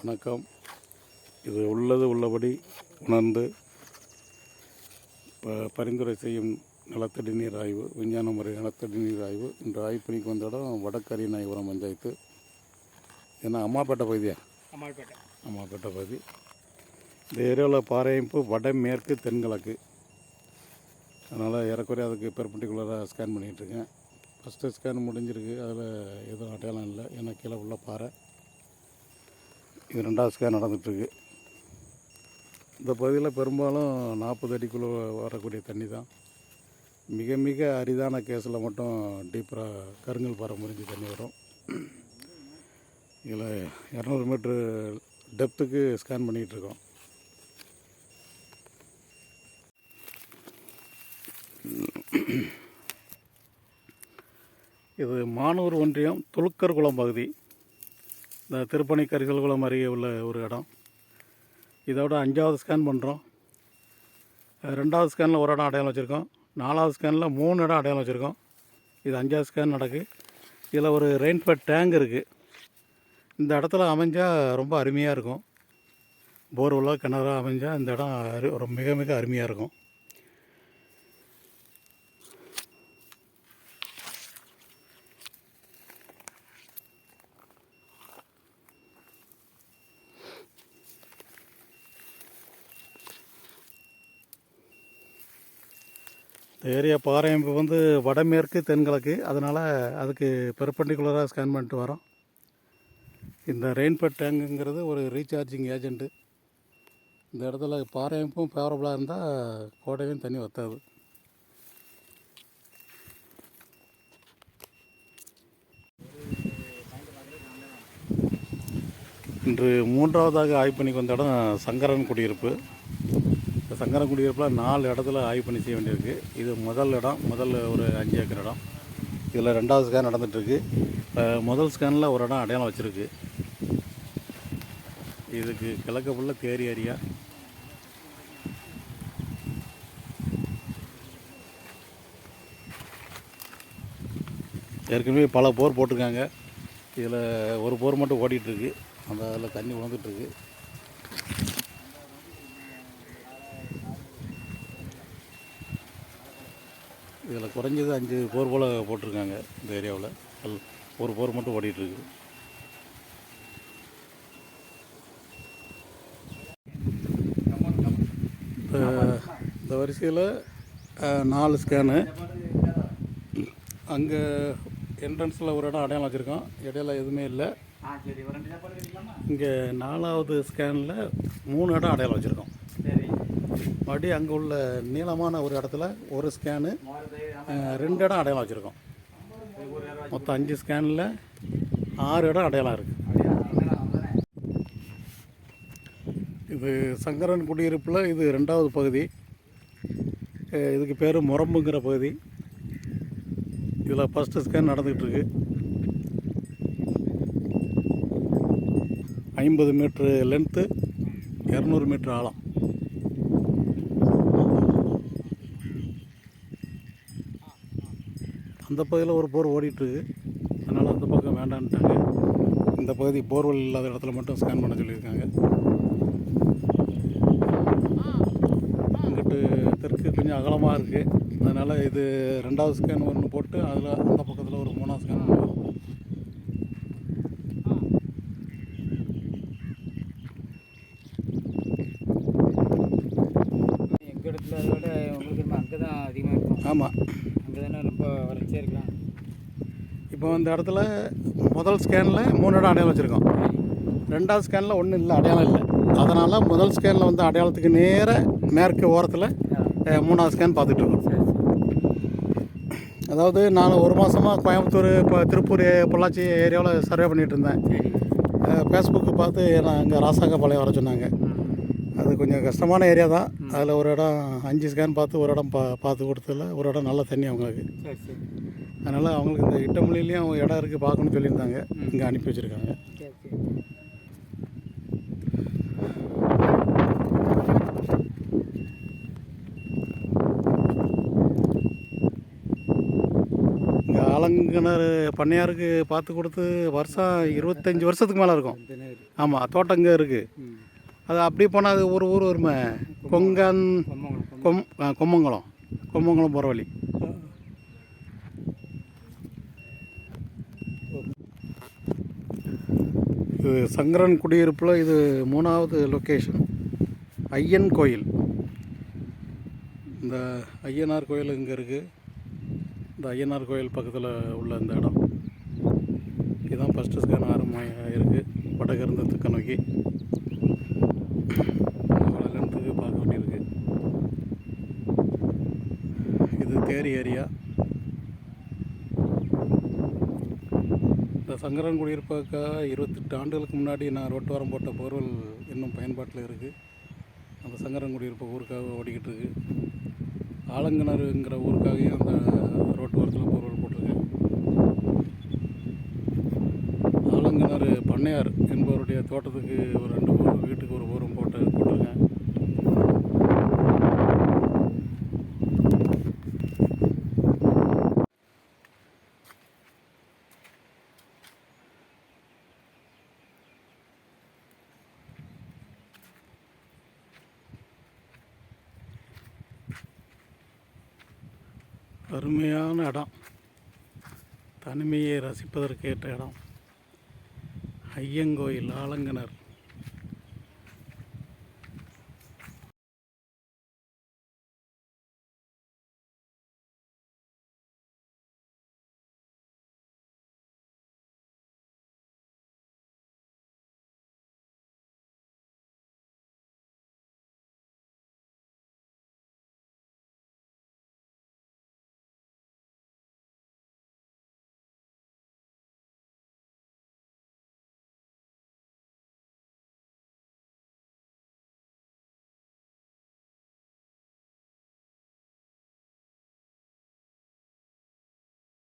வணக்கம். இது உள்ளது உள்ளபடி உணர்ந்து ப பரிந்துரை செய்யும் நிலத்தடி நீர் ஆய்வு விஞ்ஞான முறை நிலத்தடி நீர் ஆய்வு. இன்று ஆய்ப்பணிக்கு வந்த இடம் வடக்கரி நாயபுரம் பஞ்சாயத்து. ஏன்னா அம்மாப்பேட்டை பகுதியா? அம்மாள்பேட்டை அம்மாப்பேட்டை பகுதி. இந்த ஏரியாவில் பாறையமைப்பு வடமேற்கு தென்கிழக்கு. அதனால் ஏறக்குறைய அதுக்கு பெர்பண்டிகுலராக ஸ்கேன் பண்ணிகிட்ருக்கேன் ஃபஸ்ட்டு ஸ்கேன் முடிஞ்சிருக்கு. அதில் எதுவும் அடையாளம் இல்லை. ஏன்னா கீழே உள்ள பாறை. இது ரெண்டாவது ஸ்கேன் நடந்துகிட்ருக்கு. இந்த பகுதியில் பெரும்பாலும் நாற்பது அடிக்குள்ளே வரக்கூடிய தண்ணி தான். மிக மிக அரிதான கேஸில் மட்டும் டீப்பராக கருங்கல் பாறை முறிஞ்சு தண்ணி வரும். இதில் இரநூறு மீட்ரு டெப்த்துக்கு ஸ்கேன் பண்ணிகிட்டு இருக்கோம் இது மானூர் ஒன்றியம் துலுக்கர் குளம் பகுதி. இந்த திருப்பணி கரிசல்குளம் அருகே உள்ள ஒரு இடம். இதோட அஞ்சாவது ஸ்கேன் பண்ணுறோம் ரெண்டாவது ஸ்கேனில் ஒரு இடம் அடையாளம் வச்சுருக்கோம். நாலாவது ஸ்கேனில் மூணு இடம் அடையாளம் வச்சுருக்கோம். இது அஞ்சாவது ஸ்கேன் நடக்கு. இதில் ஒரு ரெயின்ஃபெட் டேங்க் இருக்குது இந்த இடத்துல அமைஞ்சால் ரொம்ப அருமையாக இருக்கும். போர்வெல்லா கிணறாக அமைஞ்சால் இந்த இடம் அரு ரொம்ப மிக மிக அருமையாக இருக்கும். இந்த ஏரியா பாறையமைப்பு வந்து வடமேற்கு தென்கிழக்கு. அதனால் அதுக்கு பெர்பண்டிகுலராக ஸ்கேன் பண்ணிட்டு வரோம். இந்த ரெயின்பட் டேங்குங்கிறது ஒரு ரீசார்ஜிங் ஏஜெண்ட்டு இந்த இடத்துல பாறையமைப்பும் ஃபேவரபுளாக இருந்தால் கோடையும் தண்ணி வத்தாது. இன்று மூன்றாவதாக ஆய்வு பண்ணிக்கு வந்த இடம் சங்கரன் குடியிருப்பு. இந்த நாலு இடத்துல ஆய்வு பண்ணி செய்ய வேண்டியிருக்கு. இது முதல் இடம் முதல் ஒரு அஞ்சு ஏக்கர் இடம். இதில் ரெண்டாவது ஸ்கேன் நடந்துகிட்ருக்கு முதல் ஸ்கேனில் ஒரு இடம் அடையாளம் வச்சுருக்கு. இதுக்கு கிழக்க ஃபுல்லாக தேரி ஏரியா. ஏற்கனவே பல போர் போட்டிருக்காங்க. இதில் ஒரு போர் மட்டும் ஓடிட்டுருக்கு. அந்த அதில் தண்ணி விழுந்துட்டுருக்கு இதில் குறைஞ்சது அஞ்சு போர் போல் போட்டிருக்காங்க இந்த ஏரியாவில். அல் ஒரு போர் மட்டும் ஓடிட்டுருக்கு. இப்போ இந்த வரிசையில் நாலு ஸ்கேனு. அங்கே என்ட்ரன்ஸில் ஒரு இடம் அடையாளம் வச்சுருக்கோம். இடையில எதுவுமே இல்லை. இங்கே நாலாவது ஸ்கேனில் மூணு இடம் அடையாளம் வச்சுருக்கோம். சரி மறுபடியும் அங்கே உள்ள நீளமான ஒரு இடத்துல ஒரு ஸ்கேனு ரெண்டு இடம் அடையாளம் வச்சுருக்கோம். மொத்தம் அஞ்சு ஸ்கேனில் ஆறு இடம் அடையாளம் இருக்குது இது சங்கரன் குடியிருப்பில் இது ரெண்டாவது பகுதி. இதுக்கு பேர் முரம்புங்கிற பகுதி. இதில் ஃபஸ்ட்டு ஸ்கேன் நடந்துக்கிட்டு ஐம்பது மீட்ரு லென்த்து இரநூறு மீட்ரு ஆழம். அந்த பகுதியில் ஒரு போர் ஓடிட்டுருக்கு. அதனால் அந்த பக்கம் வேண்டான்ட்டாங்க. இந்த பகுதி போர்வெல் இல்லாத இடத்துல மட்டும் ஸ்கேன் பண்ண சொல்லியிருக்காங்க. இங்கிட்டு தெற்கு கொஞ்சம் அகலமாக இருக்குது அதனால் இது ரெண்டாவது ஸ்கேன் ஒன்று போட்டு அதில் அந்த பக்கத்தில் ஒரு மூணாவது ஸ்கேன் ஒன்று எங்கள் இடத்துல அதை விட உங்களுக்கு அங்கே தான் அதிகமாக இருக்கும். ஆமாம் தானே ரொம்ப வறட்சியாக இருக்கலாம். இப்போ இந்த இடத்துல முதல் ஸ்கேனில் மூணு இடம் அடையாளம் வச்சுருக்கோம். ரெண்டாவது ஸ்கேனில் ஒன்றும் இல்லை அடையாளம் இல்லை. அதனால் முதல் ஸ்கேனில் வந்து அடையாளத்துக்கு நேர மேற்கு ஓரத்தில் மூணாவது ஸ்கேன் பார்த்துட்டு இருக்கோம். அதாவது நான் ஒரு மாதமாக கோயம்புத்தூர் இப்போ திருப்பூர் பொள்ளாச்சி ஏரியாவில் சர்வே பண்ணிகிட்டு இருந்தேன். ஃபேஸ்புக்கு பார்த்து நான் அங்கே ராசாங்கபாளையம் வர சொன்னாங்க. அது கொஞ்சம் கஷ்டமான ஏரியா தான். அதில் ஒரு இடம் அஞ்சு ஸ்கேன் பார்த்து ஒரு இடம் பா பார்த்து கொடுத்ததில் ஒரு இடம் நல்ல தண்ணி அவங்களுக்கு. அதனால் அவங்களுக்கு இந்த இட்டமொழிலையும் இடம் இருக்குது பார்க்கணும்னு சொல்லியிருந்தாங்க. இங்கே அனுப்பி வச்சுருக்காங்க. சரி சரி. இங்கே ஆலங் ஆலங்கிணறு பண்ணையாருக்கு பார்த்து கொடுத்து வருஷம் இருபத்தஞ்சி வருஷத்துக்கு மேலே இருக்கும். ஆமாம் தோட்டம் இங்கே இருக்குது அது அப்படியே போனால் அது ஒரு ஊர் வருமே. கொங்கன் கொம் கொம்மங்குளம் கொம்மங்குளம் போகிற வழி. இது சங்கரன் குடியிருப்பில் இது மூணாவது லொக்கேஷன் ஐயன் கோயில். இந்த ஐயனார் கோயில் இங்கே இருக்குது. இந்த ஐயனார் கோயில் பக்கத்தில் உள்ள இந்த இடம். இதுதான் ஃபஸ்ட்டு ஸ்கேன் ஆரம்பமாக இருக்குது. வடகிருந்து தெக்க நோக்கி. வடகிழத்துக்கு பார்க்க வேண்டியிருக்கு. இது தேரி ஏரியா. இந்த சங்கரன் குடியிருப்பாக்காக இருபத்தெட்டு ஆண்டுகளுக்கு முன்னாடி நான் ரோட்டோரம் போட்ட பொருள் இன்னும் பயன்பாட்டில் இருக்குது அந்த சங்கரன் குடியிருப்பு ஊருக்காக ஓடிக்கிட்டு இருக்கு. ஆலங்கிணறுங்கிற ஊருக்காகவே அந்த ரோட்டு ஓரத்தில் பொருள் போட்டிருக்கேன். ஆலங்கிணறு பண்ணையார் என்பவருடைய தோட்டத்துக்கு ஒரு ரெண்டு போர் ஒரு ஊரும் போட்டு போட்டிருக்கேன் அருமையான இடம். தனிமையை ரசிப்பதற்கேற்ற இடம். ஐயங்கோயில் ஆலங்கனர்